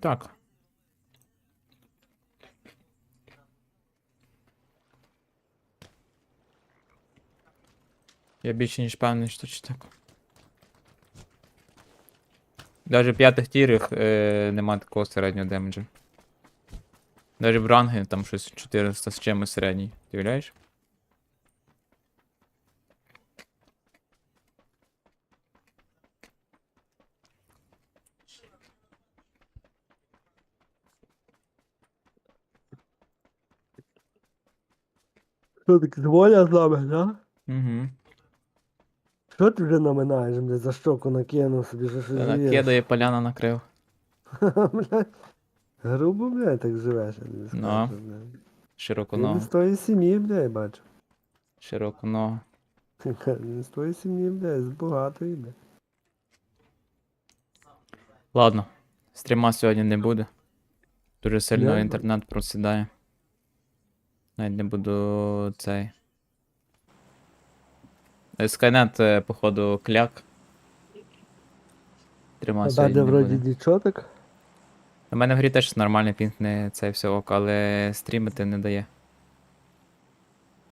Так. Я більше ніж певний, що чи так. Даже в п'ятих тірах е, нема такого середнього демеджа. Даже в ранги там щось 400 з чимось середній. Ти уявляєш? Що таке воля з нами, да? Угу. Що ти вже наминаєш, бля, за щоку накинув собі, що щось живеш? Кидає поляна накрив. Блядь. Грубо, блядь, так живеш, я тобі Ну. скажу, блядь. Широко Ти не ногу. з тої сім'ї, блядь, бачу. Широко ногу. Не з тої сім'ї, блядь, з багатої, блядь. Ладно. Стріма сьогодні не буде. Дуже сильно Я- інтернет просідає. Навіть не буду цей. Скайнет, е, походу, кляк. Стріма А сьогодні вроді буде. У мене в грі теж нормальний пінг не цей все ок, але стрімити не дає.